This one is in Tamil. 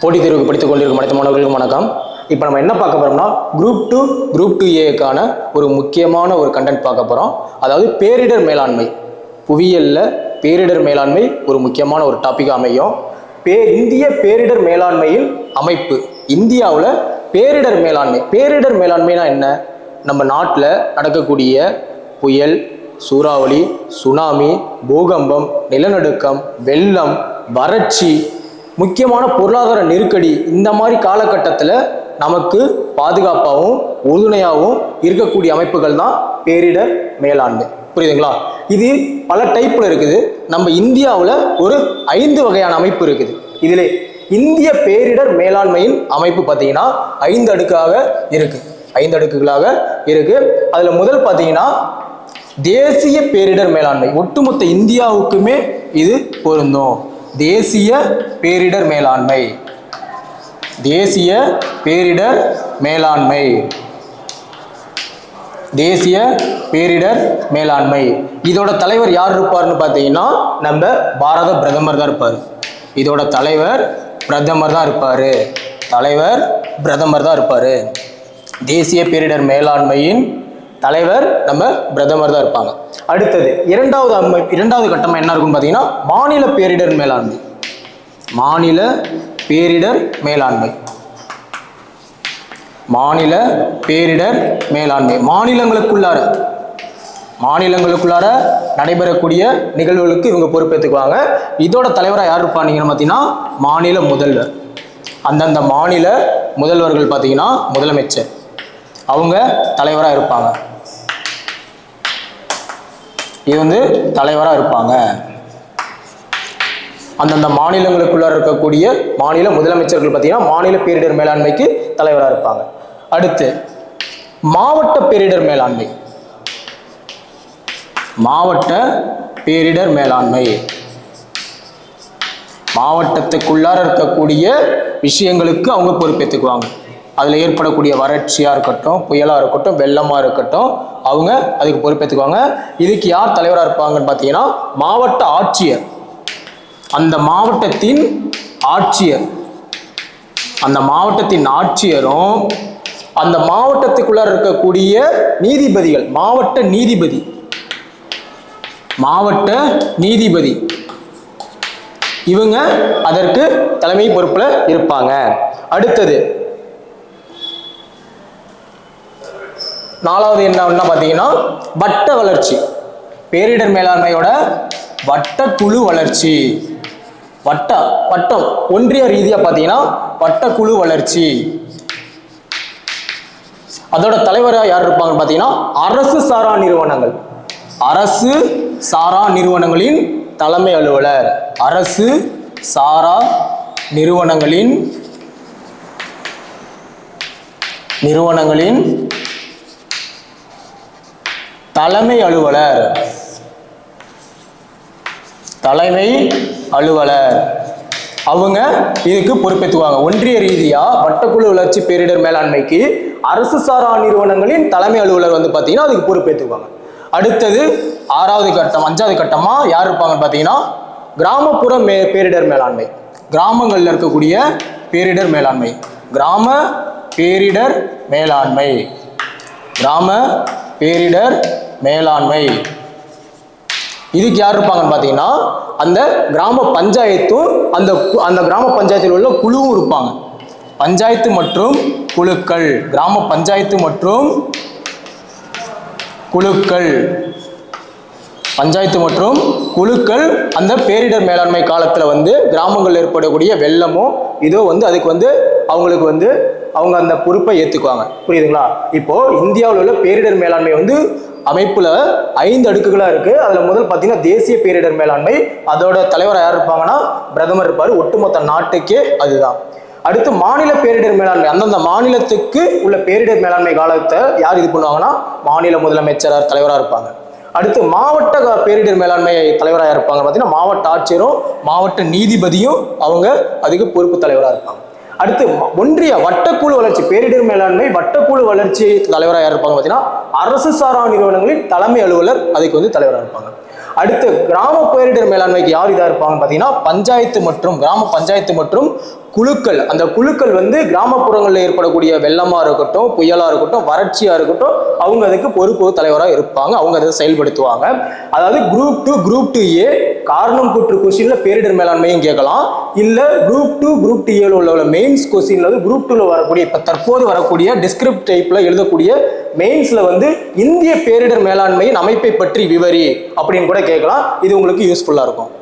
போட்டித் தேர்வுக்கு படித்துக் கொண்டிருக்கும் அனைத்து மாணவர்களுக்கும் வணக்கம். இப்போ நம்ம என்ன பார்க்க போறோம்னா குரூப் டூ குரூப் டூ ஏக்கான ஒரு முக்கியமான ஒரு கண்டென்ட் பார்க்க போகிறோம் அதாவது பேரிடர் மேலாண்மை. புவியியல்ல பேரிடர் மேலாண்மை ஒரு முக்கியமான ஒரு டாபிக் அமையும். பே இந்திய பேரிடர் மேலாண்மையின் அமைப்பு. இந்தியாவில் பேரிடர் மேலாண்மை. பேரிடர் மேலாண்மைனா என்ன? நம்ம நாட்டில் நடக்கக்கூடிய புயல் சூறாவளி சுனாமி பூகம்பம் நிலநடுக்கம் வெள்ளம் வறட்சி முக்கியமான பொருளாதார நெருக்கடி இந்த மாதிரி காலகட்டத்தில் நமக்கு பாதுகாப்பாகவும் உறுதுணையாகவும் இருக்கக்கூடிய அமைப்புகள் தான் பேரிடர் மேலாண்மை. புரியுதுங்களா? இது பல டைப்பில் இருக்குது. நம்ம இந்தியாவில் ஒரு ஐந்து வகையான அமைப்பு இருக்குது. இதில் இந்திய பேரிடர் மேலாண்மையின் அமைப்பு பார்த்தீங்கன்னா ஐந்து அடுக்காக இருக்கு. ஐந்து அடுக்குகளாக இருக்குது அதில் முதல் பார்த்தீங்கன்னா தேசிய பேரிடர் மேலாண்மை. ஒட்டுமொத்த இந்தியாவுக்குமே இது பொருந்தும். தேசிய பேரிடர் மேலாண்மை. தேசிய பேரிடர் மேலாண்மை. தேசிய பேரிடர் மேலாண்மை. இதோட தலைவர் யார் இருப்பார்னு பார்த்தீங்கன்னா நம்ம பாரத பிரதமர் தான் இருப்பார். இதோட தலைவர் பிரதமர் தான் இருப்பார். தலைவர் பிரதமர் தான் இருப்பார். தேசிய பேரிடர் மேலாண்மையின் தலைவர் நம்ம பிரதமர் தான் இருப்பாங்க. அடுத்தது இரண்டாவது அமை இரண்டாவது கட்டமாக என்ன இருக்கும்னு பார்த்தீங்கன்னா மாநில பேரிடர் மேலாண்மை. மாநில பேரிடர் மேலாண்மை. மாநில பேரிடர் மேலாண்மை. மாநிலங்களுக்குள்ளார மாநிலங்களுக்குள்ளார நடைபெறக்கூடிய நிகழ்வுகளுக்கு இவங்க பொறுப்பேற்றுக்குவாங்க இதோட தலைவராக யார் இருப்பாங்க பார்த்தீங்கன்னா மாநில முதல்வர். அந்தந்த மாநில முதல்வர்கள் பார்த்தீங்கன்னா முதலமைச்சர். அவங்க தலைவராக இருப்பாங்க. இது வந்து தலைவராக இருப்பாங்க. அந்தந்த மாநிலங்களுக்குள்ள இருக்கக்கூடிய மாநில முதலமைச்சர்கள் பார்த்தீங்கன்னா மாநில பேரிடர் மேலாண்மைக்கு தலைவராக இருப்பாங்க. அடுத்து மாவட்ட பேரிடர் மேலாண்மை. மாவட்ட பேரிடர் மேலாண்மை. மாவட்டத்துக்குள்ளார இருக்கக்கூடிய விஷயங்களுக்கு அவங்க பொறுப்பேற்றுக்குவாங்க அதில் ஏற்படக்கூடிய வறட்சியாக இருக்கட்டும் புயலாக இருக்கட்டும் வெள்ளமாக இருக்கட்டும் அவங்க அதுக்கு பொறுப்பேற்றுக்குவாங்க இதுக்கு யார் தலைவராக இருப்பாங்கன்னு பார்த்தீங்கன்னா மாவட்ட ஆட்சியர். அந்த மாவட்டத்தின் ஆட்சியர். அந்த மாவட்டத்தின் ஆட்சியரும் அந்த மாவட்டத்துக்குள்ள இருக்கக்கூடிய நீதிபதிகள் மாவட்ட நீதிபதி. மாவட்ட நீதிபதி. இவங்க அதற்கு தலைமை பொறுப்பில் இருப்பாங்க. அடுத்தது நாலாவது என்ன பார்த்தீங்கன்னா வட்ட வளர்ச்சி. பேரிடர் மேலாண்மையோட வட்டக்குழு வளர்ச்சி. வட்ட வட்டம் ஒன்றிய ரீதியாக பார்த்தீங்கன்னா வட்டக்குழு வளர்ச்சி. அதோட தலைவராக யார் இருப்பாங்கன்னு பார்த்தீங்கன்னா அரசு சாரா நிறுவனங்கள். அரசு சாரா நிறுவனங்களின் தலைமை அலுவலர். அரசு சாரா நிறுவனங்களின் நிறுவனங்களின் தலைமை அலுவலர். தலைமை அலுவலர். அவங்க இதுக்கு பொறுப்பேற்றுவாங்க ஒன்றிய ரீதியா வட்டக்குழு வளர்ச்சி பேரிடர் மேலாண்மைக்கு அரசு சாரா நிறுவனங்களின் தலைமை அலுவலர் வந்து பார்த்தீங்கன்னா அதுக்கு பொறுப்பேற்றுக்குவாங்க. அடுத்தது ஆறாவது கட்டம் அஞ்சாவது கட்டமா யார் இருப்பாங்கன்னு பார்த்தீங்கன்னா கிராமப்புற மே பேரிடர் மேலாண்மை. கிராமங்களில் இருக்கக்கூடிய பேரிடர் மேலாண்மை. கிராம பேரிடர் மேலாண்மை. கிராம பேரிடர் மேலாண்மை. இதுக்கு யார் இருப்பாங்கன்னு பார்த்தீங்கன்னா அந்த கிராம பஞ்சாயத்தும் அந்த அந்த கிராம பஞ்சாயத்தில் உள்ள குழுவும் இருப்பாங்க. பஞ்சாயத்து மற்றும் குழுக்கள். கிராம பஞ்சாயத்து மற்றும் குழுக்கள். பஞ்சாயத்து மற்றும் குழுக்கள் அந்த பேரிடர் மேலாண்மை காலத்தில் வந்து கிராமங்களில் ஏற்படக்கூடிய வெள்ளமோ இதோ வந்து அதுக்கு வந்து அவங்களுக்கு வந்து அவங்க அந்த பொறுப்பை ஏற்றுக்குவாங்க புரியுதுங்களா? இப்போ இந்தியாவில் உள்ள பேரிடர் மேலாண்மை வந்து அமைப்பில் ஐந்து அடுக்குகளாக இருக்குது அதில் முதல் பார்த்தீங்கன்னா தேசிய பேரிடர் மேலாண்மை அதோட தலைவராக யார் இருப்பாங்கன்னா பிரதமர் இருப்பார். ஒட்டுமொத்த நாட்டுக்கே அதுதான். அடுத்து மாநில பேரிடர் மேலாண்மை. அந்தந்த மாநிலத்துக்கு உள்ள பேரிடர் மேலாண்மை காலத்தை யார் இது பண்ணுவாங்கன்னா மாநில முதலமைச்சராக தலைவராக இருப்பாங்க. அடுத்து மாவட்ட பேரிடர் மேலாண்மை தலைவராக இருப்பாங்க? பார்த்தீங்கன்னா மாவட்ட ஆட்சியரும் மாவட்ட நீதிபதியும் அவங்க அதுக்கு பொறுப்பு தலைவராக இருப்பாங்க. அடுத்து ஒன்றிய வட்டக்குழு வளர்ச்சி பேரிடர் மேலாண்மை வட்டக்குழு வளர்ச்சி தலைவராக யார் இருப்பாங்க பார்த்தீங்கன்னா அரசு சாரா நிறுவனங்களின் தலைமை அலுவலர் அதுக்கு வந்து தலைவராக இருப்பாங்க. அடுத்து கிராம பேரிடர் மேலாண்மைக்கு யார் இதாக இருப்பாங்கன்னு பார்த்தீங்கன்னா பஞ்சாயத்து மற்றும் கிராம பஞ்சாயத்து மற்றும் குழுக்கள். அந்த குழுக்கள் வந்து கிராமப்புறங்களில் ஏற்படக்கூடிய வெள்ளமா இருக்கட்டும் புயலா இருக்கட்டும் வறட்சியா இருக்கட்டும் அவங்க அதுக்கு பொறுப்பு தலைவராக இருப்பாங்க. அவங்க அதை செயல்படுத்துவாங்க. அதாவது group two group two A காரணம் கூற்று கொஸ்டின்ல பேரிடர் மேலாண்மையும் கேட்கலாம். இல்ல குரூப் டூ குரூப் டூ ஏல உள்ள மெயின்ஸ் கொஸ்டின்ல வந்து குரூப் டூல வரக்கூடிய இப்ப தற்போது வரக்கூடிய டிஸ்கிரிப்ட் டைப்ல எழுதக்கூடிய மெயின்ஸ்ல வந்து இந்திய பேரிடர் மேலாண்மையின் அமைப்பை பற்றி விவரி அப்படின்னு கூட கேட்கலாம். இது உங்களுக்கு யூஸ்ஃபுல்லா இருக்கும்.